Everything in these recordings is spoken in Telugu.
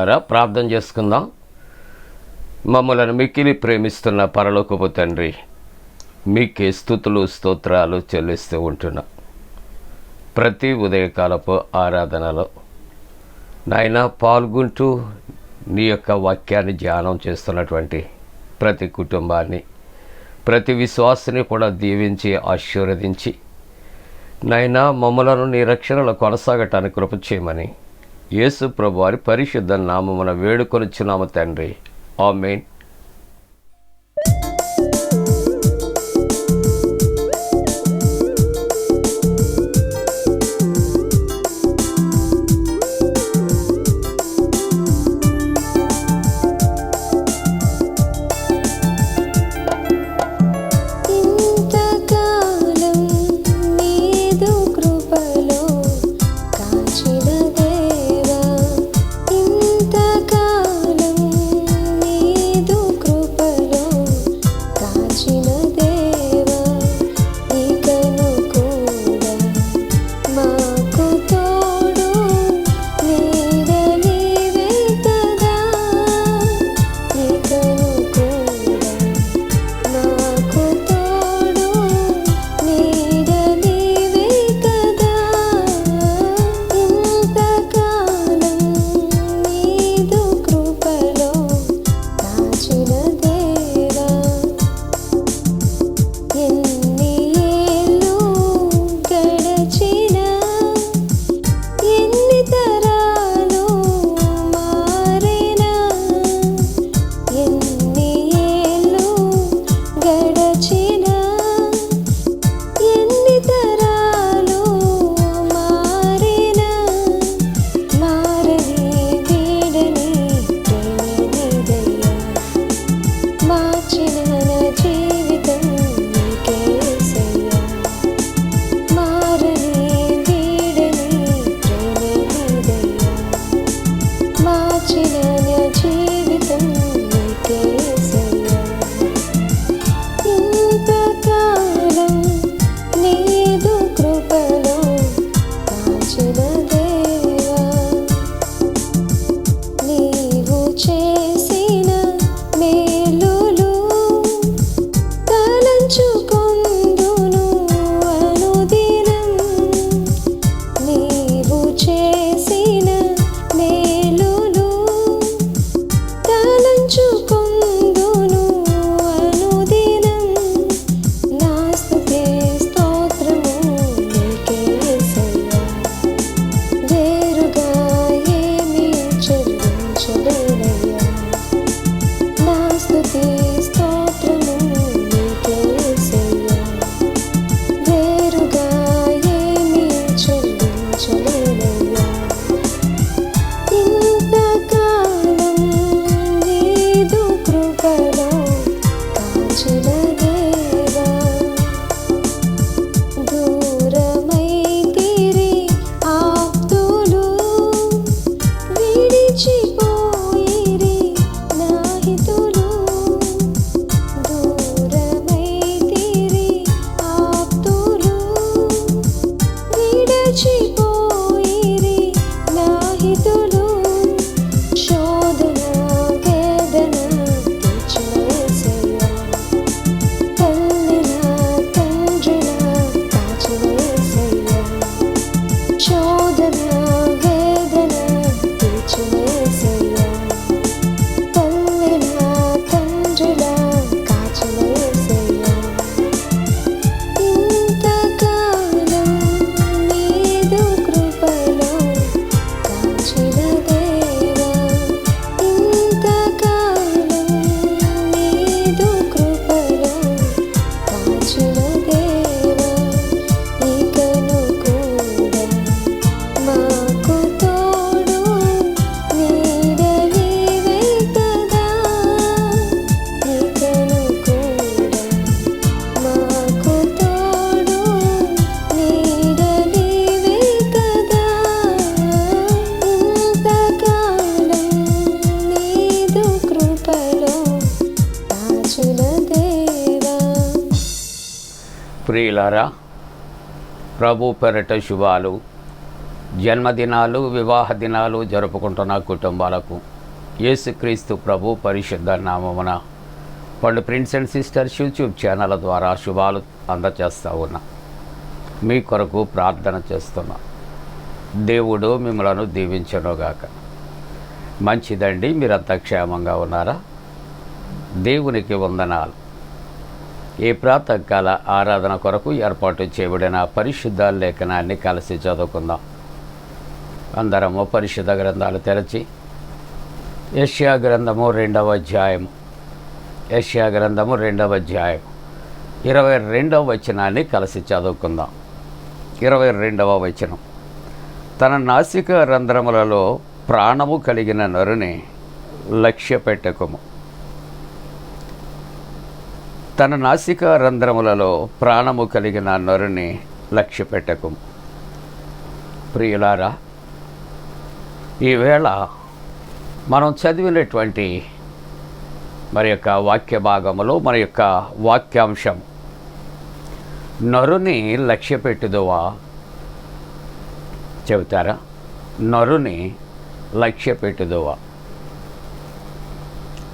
ప్రియులారా ప్రార్థన చేసుకుందాం. మమ్మలను మిక్కిలి ప్రేమిస్తున్న పరలోకపు తండ్రి మీకే స్థుతులు స్తోత్రాలు చెల్లిస్తూ ఉంటున్నాం. ప్రతి ఉదయకాలపు ఆరాధనలో నాయన పాల్గొంటూ నీ యొక్క వాక్యాన్ని ధ్యానం చేస్తున్నటువంటి ప్రతి కుటుంబాన్ని ప్రతి విశ్వాసని కూడా దీవించి ఆశీర్వదించి నైనా మమ్మలను నీ రక్షణలో కొనసాగటానికి కృప చేయమని యేసు ప్రభు వారి పరిశుద్ధ నామమున వేడుకొనుచున్నాము తండ్రి. ఆమెన్. ప్రియులారా ప్రభు పెరట శుభాలు. జన్మదినాలు వివాహ దినాలు జరుపుకుంటున్న కుటుంబాలకు యేసుక్రీస్తు ప్రభు పరిశుద్ధ నామమున Pandu prince and sisters YouTube channel ద్వారా శుభాలు అందచేస్తూ ఉన్నా. మీ కొరకు ప్రార్థన చేస్తున్నా. దేవుడు మిమ్మలను దీవించనుగాక. మంచిదండి మీరంతా క్షేమంగా ఉన్నారా? దేవునికి వందనాలు. ఈ ప్రాతకాల ఆరాధన కొరకు ఏర్పాటు చేయబడిన పరిశుద్ధ లేఖనాన్ని కలిసి చదువుకుందాం. అందరము పరిశుద్ధ గ్రంథాలు తెరచి యష్యా గ్రంథము రెండవ అధ్యాయము. యష్యా గ్రంథము రెండవ అధ్యాయం ఇరవై రెండవ వచనాన్ని కలిసి చదువుకుందాం. ఇరవై రెండవ వచనం. తన నాసిక రంధ్రములలో ప్రాణము కలిగిన నరుని లక్ష్య పెట్టకము. తన నాసిక రంధ్రములలో ప్రాణము కలిగిన నరుని లక్ష్య పెట్టకము ప్రియులారా ఈవేళ మనం చదివినటువంటి మరి యొక్క వాక్య భాగములో మన యొక్క వాక్యాంశం నరుని లక్ష్య పెట్టుదువా చెబుతారా? నరుని లక్ష్య పెట్టుదువా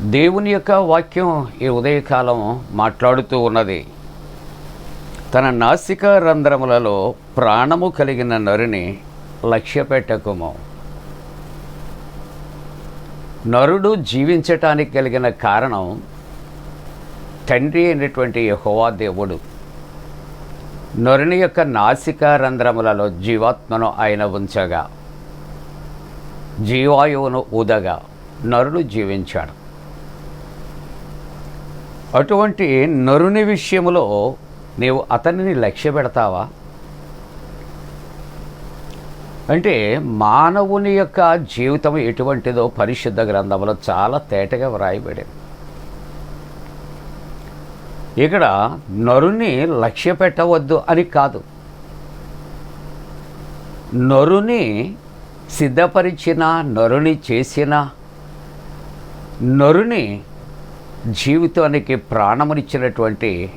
దేవుని యొక్క వాక్యం ఈ ఉదయకాలం మాట్లాడుతూ ఉన్నది. తన నాసిక రంధ్రములలో ప్రాణము కలిగిన నరుని లక్ష్యపెట్టకుము. నరుడు జీవించటానికి కలిగిన కారణం తండ్రి అయినటువంటి యహోవా దేవుడు. నరుని యొక్క నాసిక రంధ్రములలో జీవాత్మను ఆయన ఉంచగా జీవాయువును ఊదగా నరుడు జీవించాడు. అటువంటి నరుని విషయంలో నీవు అతనిని లక్ష్య పెడతావా అంటే మానవుని యొక్క జీవితం ఎటువంటిదో పరిశుద్ధ గ్రంథంలో చాలా తేటగా వ్రాయబడింది. ఇక్కడ నరుని లక్ష్య పెట్టవద్దు అని కాదు. నరుని సిద్ధపరిచిన నరుని చేసిన నరుని జీవితానికి ప్రాణమునిచ్చినటువంటి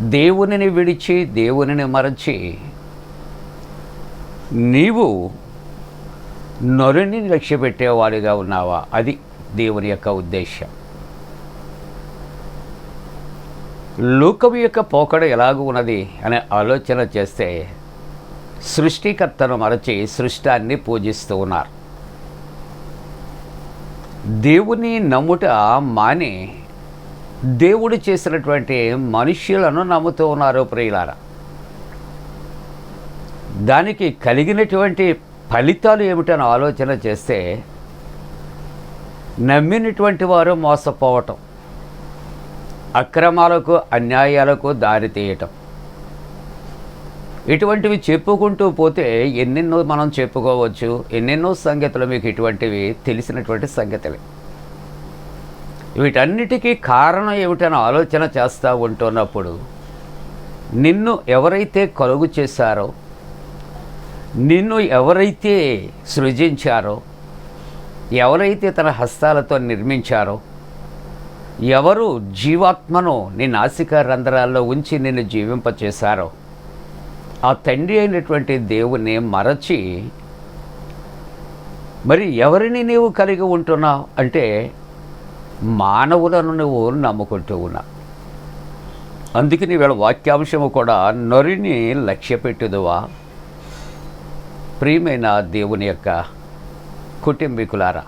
దేవునిని విడిచి దేవునిని మరచి నీవు నరుని లక్ష్యపెట్టేవాడిగా ఉన్నావా? అది దేవుని యొక్క ఉద్దేశం లోకము యొక్క పోకడ ఎలాగూ ఉన్నది అనే ఆలోచన చేస్తే సృష్టికర్తను మరచి సృష్టాన్ని పూజిస్తూ ఉన్నారు. దేవుని నమ్ముట మాని దేవుడు చేసినటువంటి మనుష్యులను నమ్ముతూ ఉన్నారు ప్రియులార. దానికి కలిగినటువంటి ఫలితాలు ఏమిటని ఆలోచన చేస్తే నమ్మినటువంటి వారు మోసపోవటం అక్రమాలకు అన్యాయాలకు దారి తీయటం. ఇటువంటివి చెప్పుకుంటూ పోతే ఎన్నెన్నో మనం చెప్పుకోవచ్చు ఎన్నెన్నో సంగతులు మీకు ఇటువంటివి తెలిసినటువంటి సంగతులే. వీటన్నిటికీ కారణం ఏమిటని ఆలోచన చేస్తూ ఉంటున్నప్పుడు నిన్ను ఎవరైతే కలుగు చేశారో నిన్ను ఎవరైతే సృజించారో ఎవరైతే తన హస్తాలతో నిర్మించారో ఎవరు జీవాత్మను నీ నాసిక రంధ్రాల్లో ఉంచి నిన్ను జీవింపచేశారో ఆ తండ్రి అయినటువంటి దేవుని మరచి మరి ఎవరిని నీవు కలిగి ఉంటున్నావు? అంటే మానవులను నువ్వు నమ్ముకుంటూ ఉన్నావు అందుకని వీళ్ళ వాక్యాంశము కూడా నొరిని లక్ష్యపెట్టుదువా? ప్రియమైన దేవుని యొక్క కుటుంబీకులారా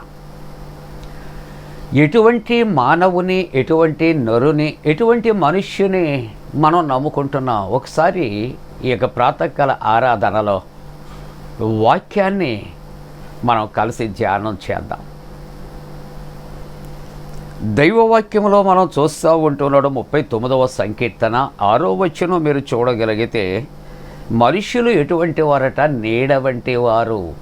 ఎటువంటి మానవుని ఎటువంటి నరుని ఎటువంటి మనుష్యుని మనం నమ్ముకుంటున్నాం? ఒకసారి ఈ యొక్క ప్రాతకాల ఆరాధనలో వాక్యాన్ని మనం కలిసి ధ్యానం చేద్దాం. దైవవాక్యంలో మనం చూస్తూ ఉంటున్నాడు ముప్పై తొమ్మిదవ సంకీర్తన. ఆరో వచ్చును మీరు చూడగలిగితే మనుషులు ఎటువంటి వారట? నీడ వంటి వారు.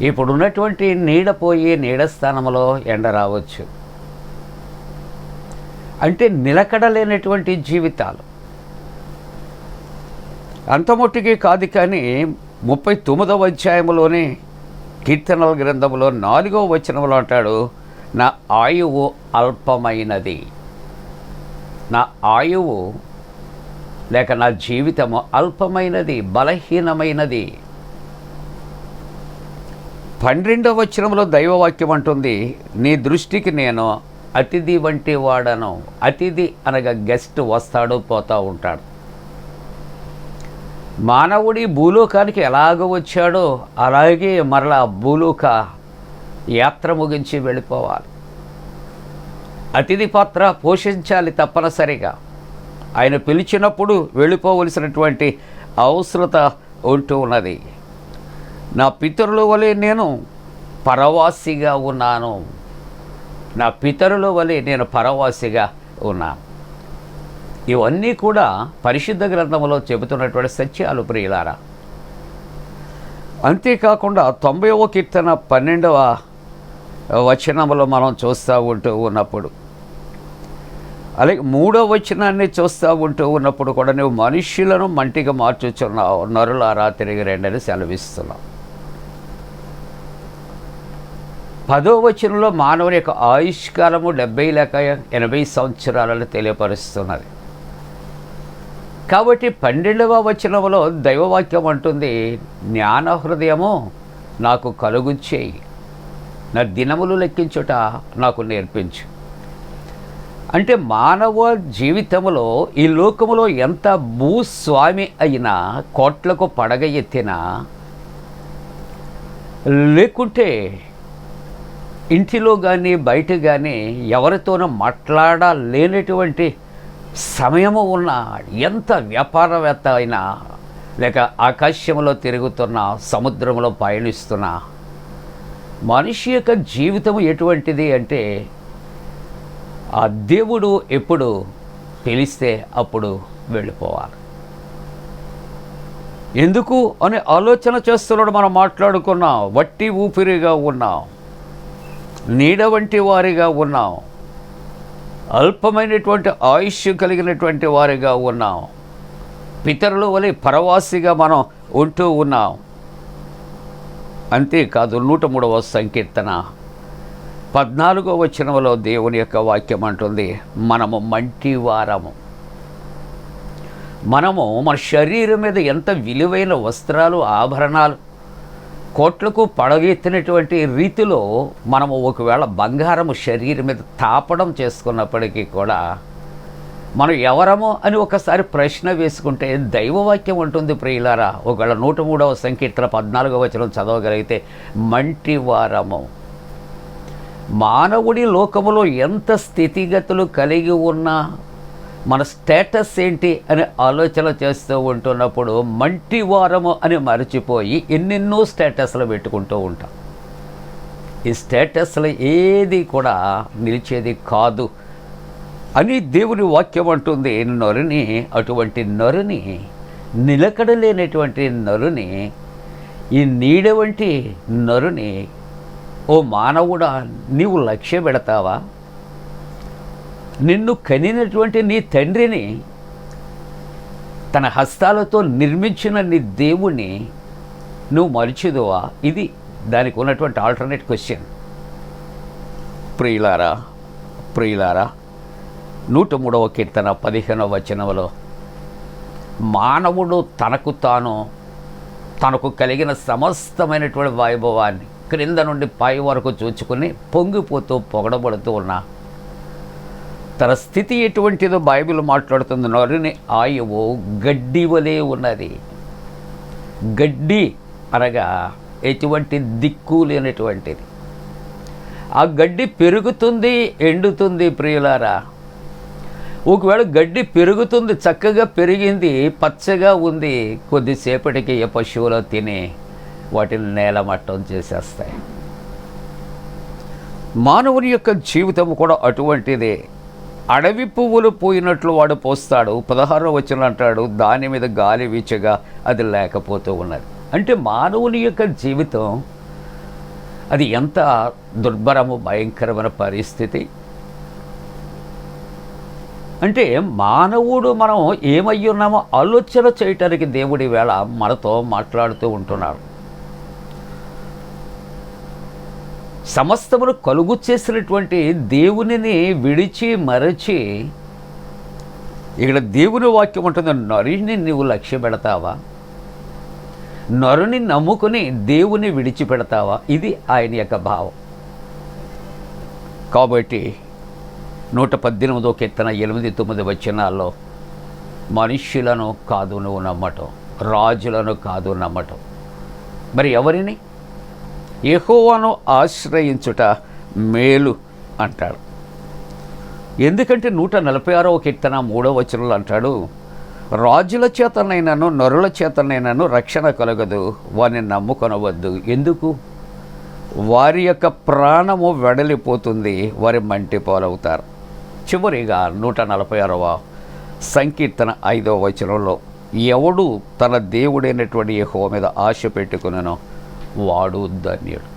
ఇప్పుడున్నటువంటి నీడ పోయి నీడ స్థానంలో ఎండ రావచ్చు. అంటే నిలకడలేనటువంటి జీవితాలు. అంతమొట్టికి కాదు కానీ ముప్పై తొమ్మిదవ అధ్యాయంలోనే కీర్తనల గ్రంథంలో నాలుగవ వచనంలో అంటాడు నా ఆయువు అల్పమైనది. నా ఆయువు లేక నా జీవితము అల్పమైనది బలహీనమైనది. పన్నెండవ వచనంలో దైవవాక్యం అంటుంది నీ దృష్టికి నేను అతిథి వంటి వాడను. అతిథి అనగా గెస్ట్ వస్తాడు పోతూ ఉంటాడు. మానవుడి భూలోకానికి ఎలాగ వచ్చాడో అలాగే మరలా భూలోక యాత్ర ముగించి వెళ్ళిపోవాలి. అతిథి పాత్ర పోషించాలి తప్పనిసరిగా. ఆయన పిలిచినప్పుడు వెళ్ళిపోవలసినటువంటి అవసరత ఉంటూ ఉన్నది. నా పితరుల వలె నేను పరవాసిగా ఉన్నాను. నా పితరుల వలె నేను పరవాసిగా ఉన్నాను. ఇవన్నీ కూడా పరిశుద్ధ గ్రంథంలో చెబుతున్నటువంటి సత్యాలు ప్రియులారా. అంతేకాకుండా తొంభైవ కీర్తన పన్నెండవ వచనంలో మనం చూస్తూ ఉంటూ ఉన్నప్పుడు అలాగే మూడవ వచనాన్ని చూస్తూ ఉంటూ ఉన్నప్పుడు కూడా నువ్వు మనుష్యులను మంటిగా మార్చుచున్నావు. నరులారా తిరిగి రెండని సెలవిస్తున్నావు పదో వచనంలో మానవుని యొక్క ఆయుష్కాలము డెబ్బై లేక ఎనభై సంవత్సరాలను తెలియపరుస్తున్నది. కాబట్టి పన్నెండవ వచనంలో దైవవాక్యం అంటుంది జ్ఞాన హృదయము నాకు కలుగు చేయి. నా దినములు లెక్కించుట నాకు నేర్పించు. అంటే మానవ జీవితంలో ఈ లోకములో ఎంత భూస్వామి అయినా కోట్లకు పడగ ఎత్తినా లేకుంటే ఇంటిలో కానీ బయట కానీ ఎవరితోనూ మాట్లాడలేనటువంటి సమయము ఉన్న ఎంత వ్యాపారవేత్త అయినా లేక ఆకాశంలో తిరుగుతున్న సముద్రంలో పయనిస్తున్న మనిషి యొక్క జీవితం ఎటువంటిది అంటే ఆ దేవుడు ఎప్పుడు పిలిస్తే అప్పుడు వెళ్ళిపోవాలి. ఎందుకు అని ఆలోచన చేస్తున్నాడు మనం మాట్లాడుకున్నాం. వట్టి ఊపిరిగా ఉన్నాం. నీడ వంటి వారిగా ఉన్నాం. అల్పమైనటువంటి ఆయుష్ కలిగినటువంటి వారిగా ఉన్నాం. పితరుల వలె పరవాసిగా మనం ఉంటూ ఉన్నాం. అంతేకాదు నూట మూడవ సంకీర్తన. పద్నాలుగో వచనంలో దేవుని యొక్క వాక్యం అంటుంది మనము మంటి వారము. మనము మన శరీరం మీద ఎంత విలువైన వస్త్రాలు ఆభరణాలు కోట్లకు పడగెత్తినటువంటి రీతిలో మనము ఒకవేళ బంగారము శరీరం మీద తాపడం చేసుకున్నప్పటికీ కూడా మనం ఎవరము అని ఒకసారి ప్రశ్న వేసుకుంటే దైవవాక్యం ఉంటుంది ప్రియులారా. ఒకవేళ నూట మూడవ సంకీర్తన పద్నాలుగవ వచనం చదవగలిగితే మంటి వారము. మానవుడి లోకములో ఎంత స్థితిగతులు కలిగి ఉన్నా మన స్టేటస్ ఏంటి అని ఆలోచన చేస్తూ ఉంటున్నప్పుడు మంటి వారము అని మరచిపోయి ఎన్నెన్నో స్టేటస్లు పెట్టుకుంటూ ఉంటాం. ఈ స్టేటస్లు ఏది కూడా నిలిచేది కాదు అని దేవుని వాక్యం అంటుంది. నరుని అటువంటి నరుని నిలకడలేనటువంటి నరుని ఈ నీడ వంటి నరుని ఓ మానవుడా నీవు లక్ష్య పెడతావా? నిన్ను కనినటువంటి నీ తండ్రిని తన హస్తాలతో నిర్మించిన నీ దేవుణ్ణి నువ్వు మరిచిదువా? ఇది దానికి ఉన్నటువంటి ఆల్టర్నేట్ క్వశ్చన్ ప్రియులారా ప్రియులారా నూట మూడవ కీర్తన పదిహేనవ వచనంలో మానవుడు తనకు తాను తనకు కలిగిన సమస్తమైనటువంటి వైభవాన్ని క్రింద నుండి పై వరకు చూచుకుని పొంగిపోతూ పొగడబడుతూ ఉన్నా. తన స్థితి ఎటువంటిదో బైబిల్ మాట్లాడుతుంది నరుని ఆయువు గడ్డి వలె ఉన్నది. గడ్డి అనగా ఎటువంటి దిక్కు లేనటువంటిది. ఆ గడ్డి పెరుగుతుంది ఎండుతుంది ప్రియులారా. ఒకవేళ గడ్డి పెరుగుతుంది చక్కగా పెరిగింది పచ్చగా ఉంది కొద్దిసేపటికి ఏ పశువులు తిని వాటిని నేలమట్టం చేసేస్తాయి. మానవుని యొక్క జీవితం కూడా అటువంటిదే. అడవి పువ్వులు పోయినట్లు వాడు పోస్తాడు. పదహారో వచ్చిన అంటాడు దాని మీద గాలి వీచగా అది లేకపోతూ ఉన్నది. అంటే మానవుని యొక్క జీవితం అది ఎంత దుర్భరము భయంకరమైన పరిస్థితి. అంటే మానవుడు మనం ఏమై ఉన్నామో ఆలోచన చేయటానికి దేవుడి వేళ మనతో మాట్లాడుతూ ఉంటున్నాడు. సమస్తమును కలుగు చేసినటువంటి దేవునిని విడిచి మరచి ఇక్కడ దేవుని వాక్యం ఉంటుంది నరుని నువ్వు లక్ష్య పెడతావా? నరుని నమ్ముకుని దేవుని విడిచిపెడతావా ఇది ఆయన యొక్క భావం. కాబట్టి నూట పద్దెనిమిదో కీర్తన ఎనిమిది తొమ్మిది వచనాల్లో మనుష్యులను కాదు నువ్వు నమ్మటం రాజులను కాదు నమ్మటం. మరి ఎవరిని? యహోవాను ఆశ్రయించుట మేలు అంటాడు. ఎందుకంటే నూట నలభై ఆరవ కీర్తన మూడో వచనంలో అంటాడు రాజుల చేతనైనాను నరుల చేతనైనాను రక్షణ కలగదు వారిని నమ్ముకొనవద్దు. ఎందుకు? వారి యొక్క ప్రాణము వెడలిపోతుంది వారి మంటి పాలవుతారు. చివరిగా నూట నలభై ఆరవ సంకీర్తన ఐదవ వచనంలో ఎవడు తన దేవుడైనటువంటి యహో మీద ఆశ పెట్టుకుననో వాడు ధన్యుడు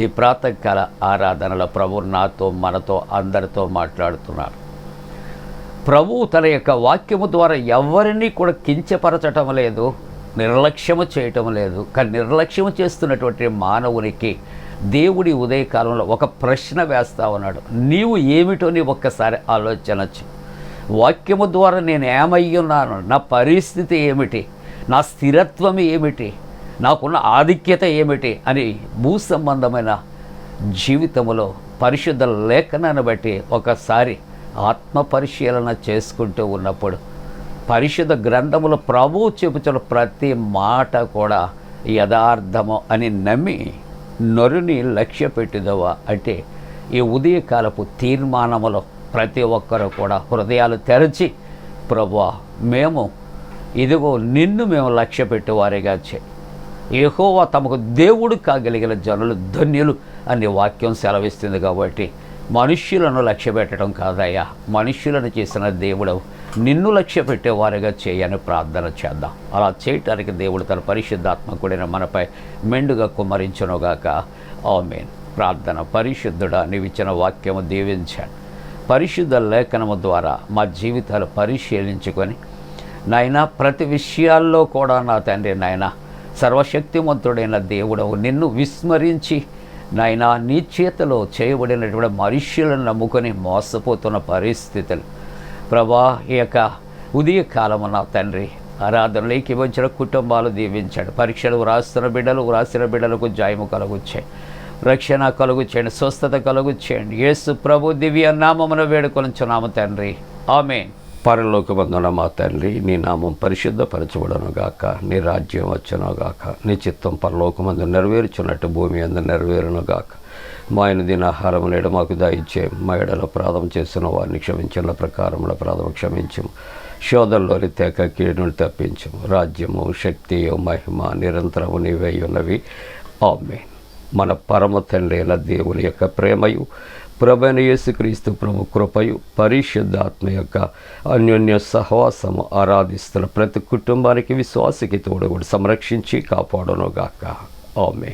ఈ ప్రాతకాల ఆరాధనలో ప్రభు నాతో మనతో అందరితో మాట్లాడుతున్నాడు. ప్రభువు తన యొక్క వాక్యము ద్వారా ఎవరిని కూడా కించపరచటం లేదు నిర్లక్ష్యము చేయటం లేదు. కానీ నిర్లక్ష్యము చేస్తున్నటువంటి మానవునికి దేవుడి ఉదయకాలంలో ఒక ప్రశ్న వేస్తా ఉన్నాడు. నీవు ఏమిటో నీ ఒక్కసారి ఆలోచన వాక్యము ద్వారా నేను ఏమయ్యున్నాను? ఉన్నాను నా పరిస్థితి ఏమిటి? నా స్థిరత్వం ఏమిటి? నాకున్న ఆధిక్యత ఏమిటి అని భూ సంబంధమైన జీవితంలో పరిశుద్ధ లేఖనాన్ని బట్టి ఒకసారి ఆత్మ పరిశీలన చేసుకుంటూ ఉన్నప్పుడు పరిశుద్ధ గ్రంథములో ప్రభువు చెబుతున్న ప్రతి మాట కూడా యథార్థము అని నమ్మి నరుని లక్ష్య పెట్టుదవా అంటే ఈ ఉదయకాలపు తీర్మానములో ప్రతి ఒక్కరు కూడా హృదయాలు తెరచి ప్రభు మేము ఇదిగో నిన్ను మేము లక్ష్య పెట్టేవారిగా చేయి ఏహోవా తమకు దేవుడు కాగలిగిన జనులు ధన్యులు అనే వాక్యం సెలవిస్తుంది కాబట్టి మనుష్యులను లక్ష్య పెట్టడం కాదయ్యా. మనుష్యులను చేసిన దేవుడు నిన్ను లక్ష్య పెట్టేవారిగా చేయని ప్రార్థన చేద్దాం. అలా చేయటానికి దేవుడు తన పరిశుద్ధాత్మ కూడిన మనపై మెండుగా కుమ్మరించునుగాక. ఆమెన్. ప్రార్థన పరిశుద్ధుడా నీవిచ్చిన వాక్యము దీవించాడు. పరిశుద్ధ లేఖనము ద్వారా మా జీవితాలు పరిశీలించుకొని నాయనా ప్రతి విషయాల్లో కూడా నా తండ్రి నాయన సర్వశక్తిమంతుడైన దేవుడవు నిన్ను విస్మరించి నాయన నీ చేతిలో చేయబడినటువంటి మనుష్యులను నమ్ముకొని మోసపోతున్న పరిస్థితులు. ప్రభా ఈ యొక్క ఉదయకాలము నా తండ్రి ఆరాధనలోకి వచ్చిన కుటుంబాలు దీవించాడు. పరీక్షలు వ్రాస్తున్న బిడ్డలు వ్రాసిన బిడ్డలకు జాయము కలుగుచ్చాయి. రక్షణ కలుగు చేయండి స్వస్థత కలుగు చేయండి యేసు ప్రభు దివ్య నామమున వేడుకొనుచున్నాము తండ్రి. ఆమె పరలోకమందున మా తండ్రి నీ నామం పరిశుద్ధపరచబడను గాక నీ రాజ్యం వచ్చును గాక నీ చిత్తం పరలోకమందు నెరవేర్చున్నట్టు భూమి అందు నెరవేరును గాక మా ఆయన దీని ఆహారం నేడు మాకు దాయించే మా ఎడలో ప్రాధం చేసిన వారిని క్షమించిన ప్రకారంలో ప్రాధం క్షమించము. శోధంలోని తేక కీడును తప్పించము. రాజ్యము శక్తియు మహిమ నిరంతరము నీవై ఉన్నవి. ఆమె మన పరమ తండ్రి అయిన దేవుని యొక్క ప్రేమయు ప్రభైన యేసుక్రీస్తు ప్రభు కృపయు పరిశుద్ధాత్మ యొక్క అన్యోన్య సహవాసము ఆరాధిస్తున్న ప్రతి కుటుంబానికి విశ్వాసకి తోడు కూడా సంరక్షించి కాపాడనుగాక. ఆమె